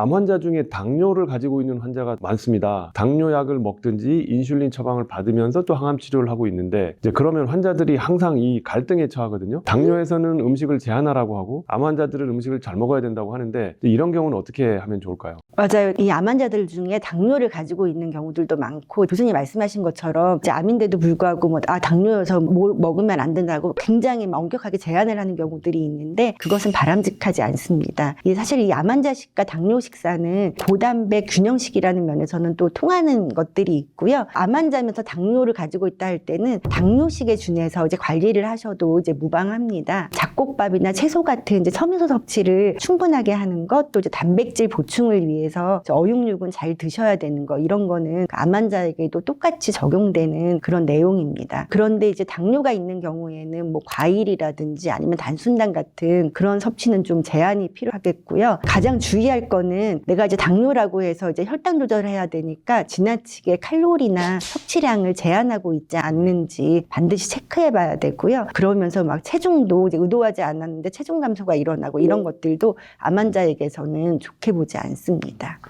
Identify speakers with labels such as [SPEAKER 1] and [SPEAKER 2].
[SPEAKER 1] 암 환자 중에 당뇨를 가지고 있는 환자가 많습니다. 당뇨약을 먹든지 인슐린 처방을 받으면서 또 항암 치료를 하고 있는데 이제 그러면 환자들이 항상 이 갈등에 처하거든요. 당뇨에서는 음식을 제한하라고 하고 암 환자들은 음식을 잘 먹어야 된다고 하는데 이런 경우는 어떻게 하면 좋을까요?
[SPEAKER 2] 맞아요. 이 암 환자들 중에 당뇨를 가지고 있는 경우들도 많고 교수님 말씀하신 것처럼 이제 암인데도 불구하고 뭐 아 당뇨여서 뭐 먹으면 안 된다고 굉장히 막 엄격하게 제한을 하는 경우들이 있는데 그것은 바람직하지 않습니다. 이 사실 이 암 환자식과 당뇨 식 사는 고단백 균형식이라는 면에서는 또 통하는 것들이 있고요. 암 환자면서 당뇨를 가지고 있다 할 때는 당뇨식에 준해서 이제 관리를 하셔도 이제 무방합니다. 잡곡밥이나 채소 같은 이제 섬유소 섭취를 충분하게 하는 것, 또 이제 단백질 보충을 위해서 어육육은 잘 드셔야 되는 거 이런 거는 암 환자에게도 똑같이 적용되는 그런 내용입니다. 그런데 이제 당뇨가 있는 경우에는 뭐 과일이라든지 아니면 단순당 같은 그런 섭취는 좀 제한이 필요하겠고요. 가장 주의할 거는 내가 이제 당뇨라고 해서 이제 혈당 조절해야 되니까 지나치게 칼로리나 섭취량을 제한하고 있지 않는지 반드시 체크해 봐야 되고요. 그러면서 막 체중도 이제 의도하지 않았는데 체중 감소가 일어나고 이런 것들도 암 환자에게서는 좋게 보지 않습니다.